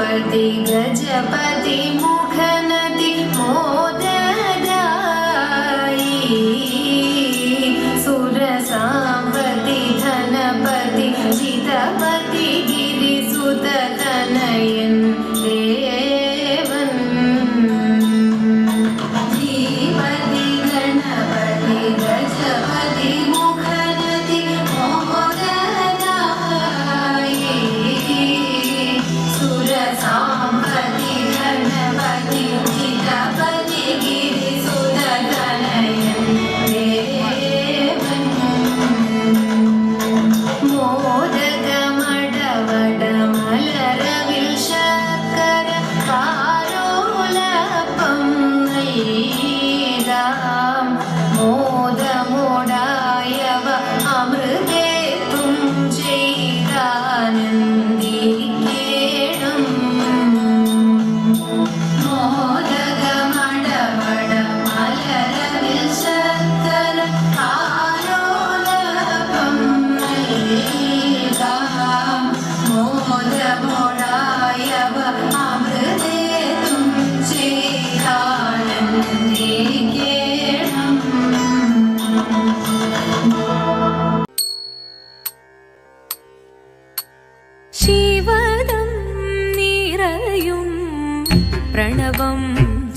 गजपति गजपति मुखनति मो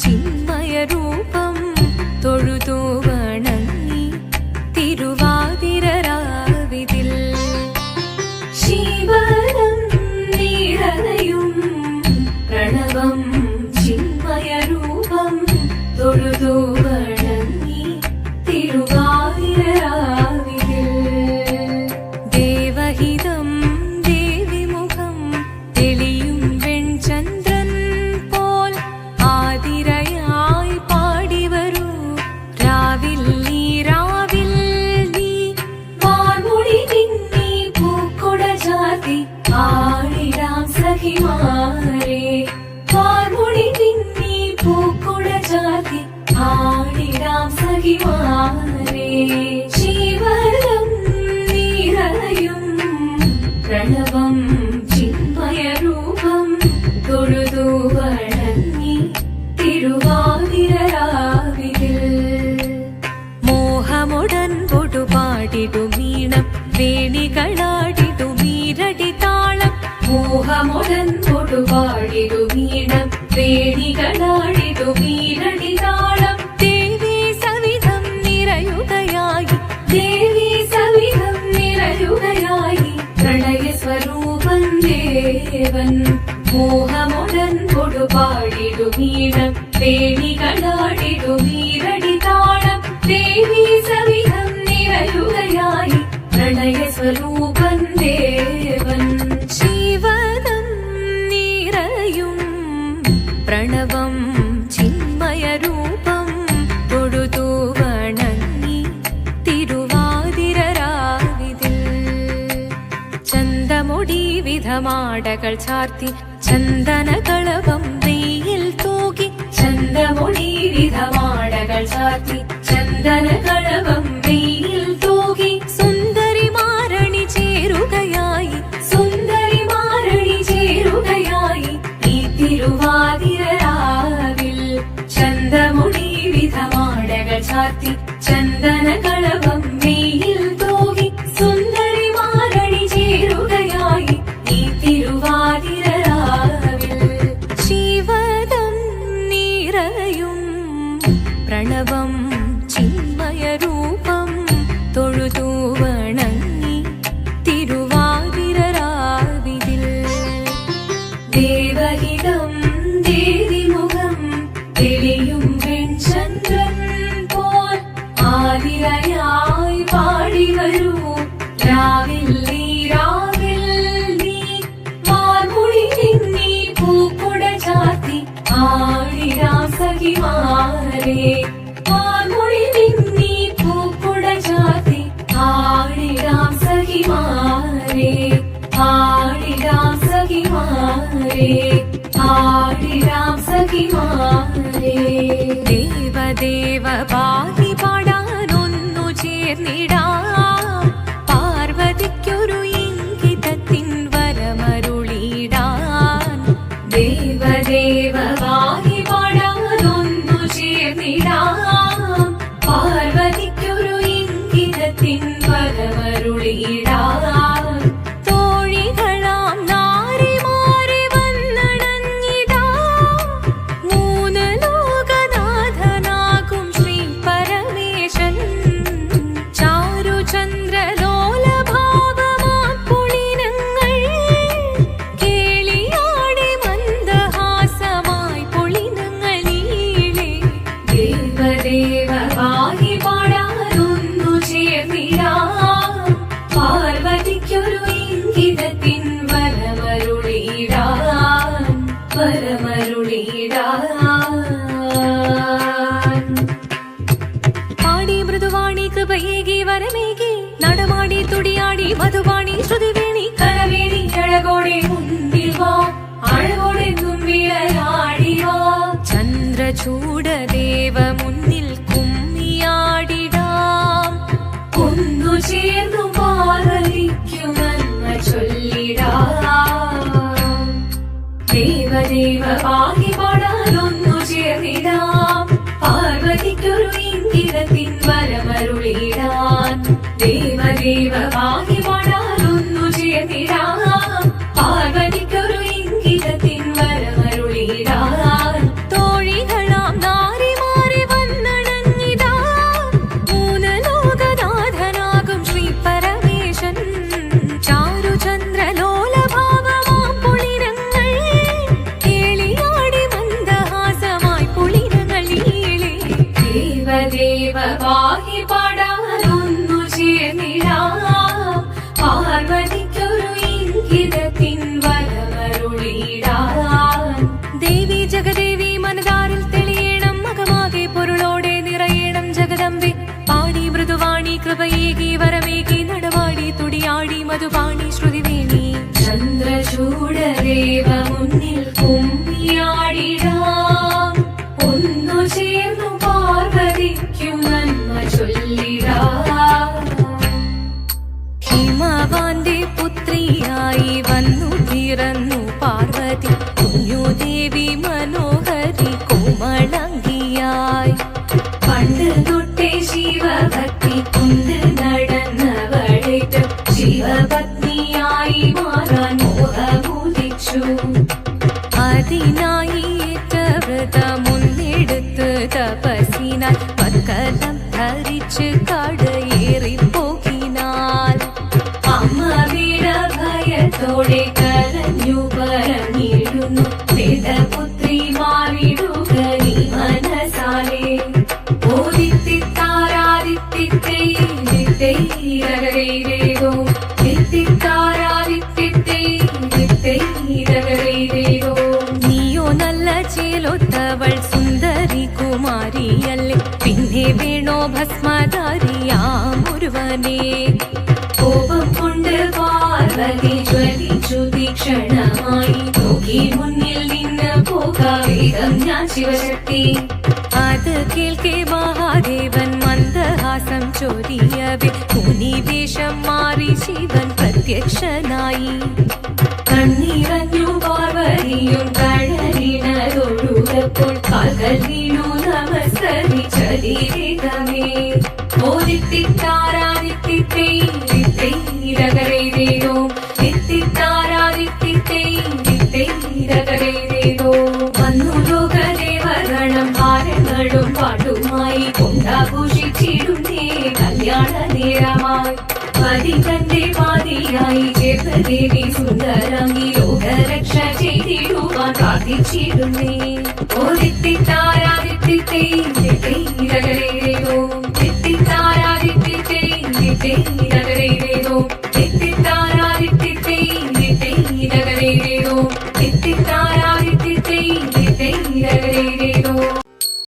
ചിന്മയരൂപം തൊഴുതോവ വേദികളാണിതു വീരടി താളം ദേവി സവിധം നിറയുകയായി ദേവി സവിധം നിറയുകയായി പ്രണയ സ്വരൂപം ദേവൻ മോഹമുടൻ കൊടുപാടിടു വീണം വേദികളാടിടു വീരടി താളം ദേവി ഗന്ധമാടകൾ ചാർത്തി ചന്ദനകളവം നെയ്യിൽ തൂകി ചന്ദമൊളി വിധമാടകൾ ചാർത്തി ചന്ദനകളവം നെയ്യിൽ പ്രണവം ചിന്മയരൂപം തൊഴുതൂവണങ്ങി തിരുവാതിരരാവിതിൽ ദേവഹിതം ദേവിമുഖം തെളിയും വെൺചന്ദ്ര देव വൈകി വരമേകി നടമാടി തുടിയാടി മധുപാണി ശ്രുതിവേണി കലവേണി കഴകോടെ മുന്തിൽ വാ അഴകോടെ തുമ്പിളയാടി വാ. ചന്ദ്രചൂട ദേവ മുന്നിൽ കുമ്മിയാടിടാം ഒന്നു ചേർന്നു പാറലിക്കുമെന്ന ചൊല്ലിടാം. ദേവദേവ പാഹി കൃപയേകി വരമേകി നടവാടി തുടിയാടി മധുപാണി ശ്രുതിവേണി ചന്ദ്രചൂടരേവ മുന്നിൽ കുമ്മിയാടിടാം. ഒന്നു ചേർന്നു പാർവതിക്കും നന്മ ചൊല്ലിടാം. ഹിമവാന്റെ Do. വേണോ ഭസ്മധാരിയാമൊരുവനെ കോപം കൊണ്ട് പാർവതി ജ്വലിച്ചു തീക്ഷണമായി നോക്കി മുന്നിൽ നിന്ന് പോകാവേഗം ഞാൻ ശിവശക്തി. അത് കേൾക്കെ മഹാദേവൻ മന്ദഹാസം ചൊരിയവേ മുനിവേഷം മാറി ശിവൻ പ്രത്യക്ഷനായി. കണ്ണീറഞ്ഞു പാർവതിയും കഴലിനതൊഴുകപ്പോൾ പകൽ വീണു നമസ്കരിച്ചതിരേകമേ ഓദിത്തിത്താരാദിത്തിത്തൈരകരേതോ എത്തിത്താരാദിത്തിത്തൈരകരേതോ വന്നു ലോകദേവഗണം ഭാരങ്ങളും പാട്ടുമായി കൊണ്ടാഘോഷിച്ചിടുന്നേ കല്യാണ നേരമായി പതി തന്റെ പാതിയായി ചേർന്ന ദേവി സുന്ദരങ്ങി ലോകരക്ഷ ചെയ്തിടുവാൻ പ്രാർത്ഥിച്ചിടുന്നേ.